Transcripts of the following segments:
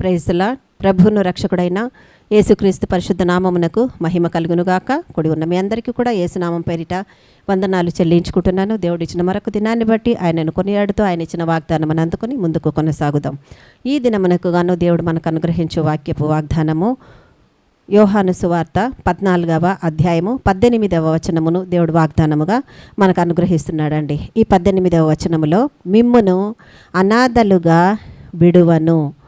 ప్రైజ్లా ప్రభువును రక్షకుడైన యేసుక్రీస్తు పరిశుద్ధ నామమునకు మహిమ కలుగునుగాక. కొడి ఉన్న మీ అందరికీ కూడా యేసునామం పేరిట వందనాలు చెల్లించుకుంటున్నాను. దేవుడు ఇచ్చిన మరొక దినాన్ని బట్టి ఆయనను కొనియాడుతూ ఆయన ఇచ్చిన వాగ్దానం అందుకుని ముందుకు కొనసాగుదాం. ఈ దినమునకు గాను దేవుడు మనకు అనుగ్రహించే వాక్యపు వాగ్దానము యోహాను సువార్త పద్నాలుగవ అధ్యాయము పద్దెనిమిదవ వచనమును దేవుడు వాగ్దానముగా మనకు అనుగ్రహిస్తున్నాడండి. ఈ పద్దెనిమిదవ వచనములో మిమ్మును అనాథలుగా విడువను.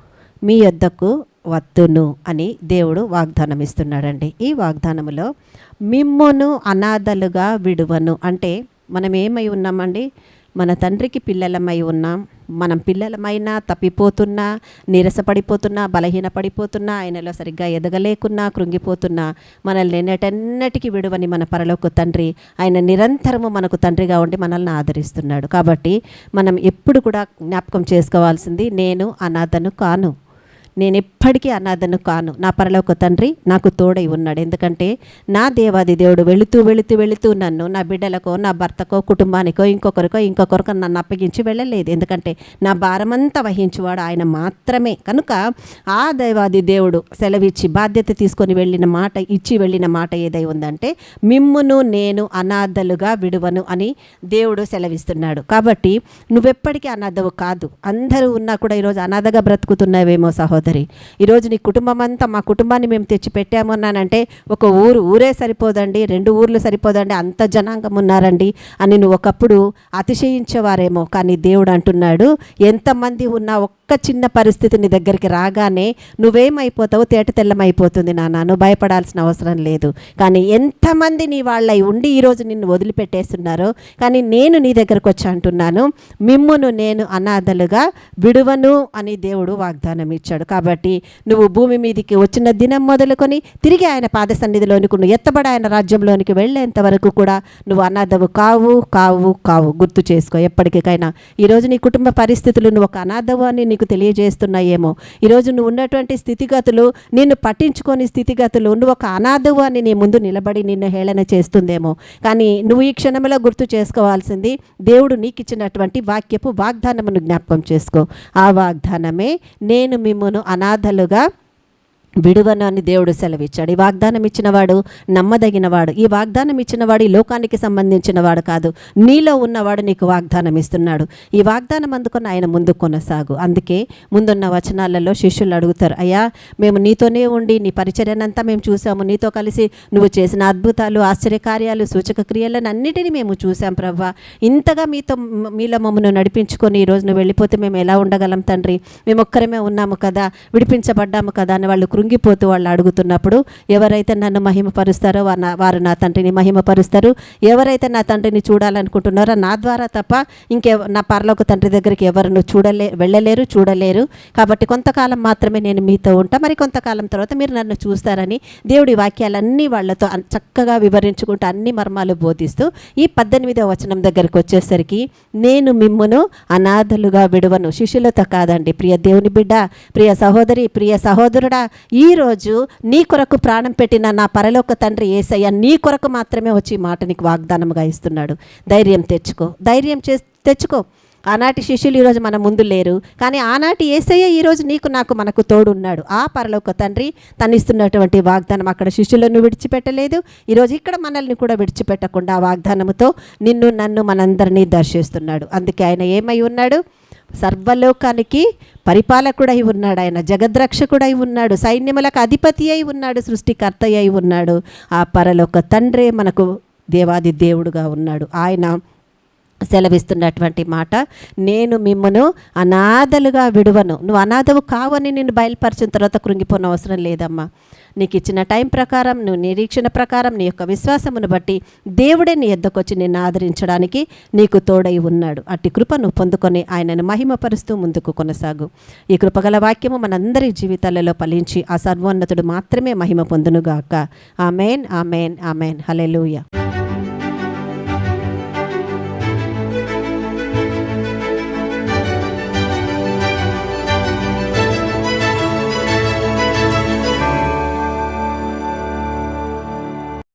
మీ యొద్దకు వత్తును అని దేవుడు వాగ్దానం ఇస్తున్నాడండి ఈ వాగ్దానములో మిమ్మును అనాథలుగా విడువను. అంటే మనం ఏమై ఉన్నామండి? మన తండ్రికి పిల్లలమై ఉన్నాం. మనం పిల్లలమైనా తప్పిపోతున్నా నీరసపడిపోతున్నా బలహీనపడిపోతున్నా ఆయనలో సరిగ్గా ఎదగలేకున్నా కృంగిపోతున్నా మనల్ని ఎన్నటెన్నటికి విడువని మన పరలోక తండ్రి ఆయన నిరంతరము మనకు తండ్రిగా ఉండి మనల్ని ఆదరిస్తున్నాడు. కాబట్టి మనం ఎప్పుడు కూడా జ్ఞాపకం చేసుకోవాల్సింది నేను అనాథను కాను. నేను ఎప్పటికీ అనాథను కాను. నా పరలోక తండ్రి నాకు తోడై ఉన్నాడు. ఎందుకంటే నా దేవాది దేవుడు వెళుతూ వెళుతూ వెళుతూ నన్ను నా బిడ్డలకో నా భర్తకో కుటుంబానికో ఇంకొకరికో ఇంకొకరికో నన్ను అప్పగించి వెళ్ళలేదు. ఎందుకంటే నా భారమంతా వహించువాడు ఆయన మాత్రమే. కనుక ఆ దేవాది దేవుడు సెలవిచ్చి బాధ్యత తీసుకొని వెళ్ళిన మాట ఇచ్చి వెళ్ళిన మాట ఏదై ఉందంటే మిమ్మును నేను అనాథలుగా విడువను అని దేవుడు సెలవిస్తున్నాడు. కాబట్టి నువ్వెప్పటికీ అనాథవు కాదు. అందరూ ఉన్నా కూడా ఈరోజు అనాథగా బ్రతుకుతున్నావేమో సహోదరు. ఈరోజు నీ కుటుంబం అంతా మా కుటుంబాన్ని మేము తెచ్చి పెట్టాము అన్నానంటే ఒక ఊరు ఊరే సరిపోదండి రెండు ఊర్లు సరిపోదండి అంత జనాంగం ఉన్నారండి అని నువ్వు ఒకప్పుడు అతిశయించేవారేమో. కానీ దేవుడు అంటున్నాడు ఎంతమంది ఉన్నా ఒక్క చిన్న పరిస్థితి నీ దగ్గరికి రాగానే నువ్వేమైపోతావు తేట తెల్లమైపోతుంది నాన్న నువ్వు భయపడాల్సిన అవసరం లేదు. కానీ ఎంతమంది నీ వాళ్ళై ఉండి ఈరోజు నిన్ను వదిలిపెట్టేస్తున్నారో కానీ నేను నీ దగ్గరకు వచ్చి అంటున్నాను మిమ్మును నేను అనాథలుగా విడువను అని దేవుడు వాగ్దానం ఇచ్చాడు కాబట్టి నువ్వు భూమి మీదకి వచ్చిన దినం మొదలుకొని తిరిగి ఆయన పాద సన్నిధిలోనికి నువ్వు ఎత్తబడి ఆయన రాజ్యంలోనికి వెళ్ళేంత వరకు కూడా నువ్వు అనాథవు కావు కావు కావు. గుర్తు చేసుకో. ఎప్పటికైనా ఈరోజు నీ కుటుంబ పరిస్థితులు నువ్వు ఒక అనాథవు అని నీకు తెలియజేస్తున్నాయేమో. ఈరోజు నువ్వు ఉన్నటువంటి స్థితిగతులు నిన్ను పట్టించుకొని స్థితిగతులు నువ్వు ఒక అనాథవు అని నీ ముందు నిలబడి నిన్ను హేళన చేస్తుందేమో. కానీ నువ్వు ఈ క్షణంలో గుర్తు చేసుకోవాల్సింది దేవుడు నీకు ఇచ్చినటువంటి వాక్యపు వాగ్దానమును జ్ఞాపకం చేసుకో. ఆ వాగ్దానమే నేను మిమ్మను అనాథలుగా విడువను అని దేవుడు సెలవిచ్చాడు. ఈ వాగ్దానం ఇచ్చినవాడు నమ్మదగినవాడు. ఈ వాగ్దానం ఇచ్చినవాడు ఈ లోకానికి సంబంధించినవాడు కాదు. నీలో ఉన్నవాడు నీకు వాగ్దానం ఇస్తున్నాడు. ఈ వాగ్దానం అందుకొని ఆయన ముందు కొనసాగు. అందుకే ముందున్న వచనాలలో శిష్యులు అడుగుతారు అయ్యా మేము నీతోనే ఉండి నీ పరిచర్యనంతా మేము చూసాము నీతో కలిసి నువ్వు చేసిన అద్భుతాలు ఆశ్చర్యకార్యాలు సూచక క్రియలను అన్నిటినీ మేము చూసాం ప్రవ్వా. ఇంతగా మీతో మీలో మమ్మల్ని నడిపించుకొని ఈరోజు నువ్వు వెళ్ళిపోతే మేము ఎలా ఉండగలం తండ్రి? మేము ఒక్కరమే ఉన్నాము కదా. విడిపించబడ్డాము కదా అని వాళ్ళు కృంగిపోతూ వాళ్ళు అడుగుతున్నప్పుడు ఎవరైతే నన్ను మహిమపరుస్తారో వారు నా వారు నా తండ్రిని మహిమపరుస్తారు. ఎవరైతే నా తండ్రిని చూడాలనుకుంటున్నారో నా ద్వారా తప్ప ఇంకెవ నా పరలోక తండ్రి దగ్గరికి ఎవరు చూడలే వెళ్ళలేరు చూడలేరు. కాబట్టి కొంతకాలం మాత్రమే నేను మీతో ఉంటా. మరి కొంతకాలం తర్వాత మీరు నన్ను చూస్తారని దేవుడి వాక్యాలన్నీ వాళ్ళతో చక్కగా వివరించుకుంటూ అన్ని మర్మాలు బోధిస్తూ ఈ పద్దెనిమిదవ వచనం దగ్గరికి వచ్చేసరికి నేను మిమ్మును అనాథలుగా విడువను. శిష్యులతో కాదండి. ప్రియ దేవుని బిడ్డ ప్రియ సహోదరి ప్రియ సహోదరుడా ఈరోజు నీ కొరకు ప్రాణం పెట్టిన నా పరలోక తండ్రి ఏసయ్య నీ కొరకు మాత్రమే వచ్చి ఈ మాట నీకు వాగ్దానముగా ఇస్తున్నాడు. ధైర్యం తెచ్చుకో. ధైర్యం చే తెచ్చుకో. ఆనాటి శిష్యులు ఈరోజు మన ముందు లేరు. కానీ ఆనాటి ఏసయ్య ఈరోజు నీకు నాకు మనకు తోడున్నాడు. ఆ పరలోక తండ్రి తనిస్తున్నటువంటి వాగ్దానం అక్కడ శిష్యులను విడిచిపెట్టలేదు. ఈరోజు ఇక్కడ మనల్ని కూడా విడిచిపెట్టకుండా ఆ వాగ్దానముతో నిన్ను నన్ను మనందరినీ దర్శిస్తున్నాడు. అందుకే ఆయన ఏమై ఉన్నాడు? సర్వలోకానికి పరిపాలకుడై ఉన్నాడు ఆయన జగద్రక్షకుడై ఉన్నాడు సైన్యములకు అధిపతి అయి ఉన్నాడు సృష్టికర్త అయి ఉన్నాడు. ఆ పరలోక తండ్రే మనకు దేవాది దేవుడుగా ఉన్నాడు. ఆయన సెలవిస్తున్నటువంటి మాట నేను మిమ్మను అనాథలుగా విడువను. నువ్వు అనాథవు కావని నేను బయలుపరిచిన తర్వాత కృంగిపోన అవసరం లేదమ్మా. నీకు ఇచ్చిన టైం ప్రకారం నువ్వు నిరీక్షణ ప్రకారం నీ యొక్క విశ్వాసమును బట్టి దేవుడే నీ ఎద్దకొచ్చి నిన్ను ఆదరించడానికి నీకు తోడై ఉన్నాడు. అట్టి కృపను పొందుకొని ఆయనను మహిమపరుస్తూ ముందుకు కొనసాగు. ఈ కృపగల వాక్యము మనందరి జీవితాలలో ఫలించి ఆ సర్వోన్నతుడు మాత్రమే మహిమ పొందునుగాక. Amen amen amen. హలెలూయ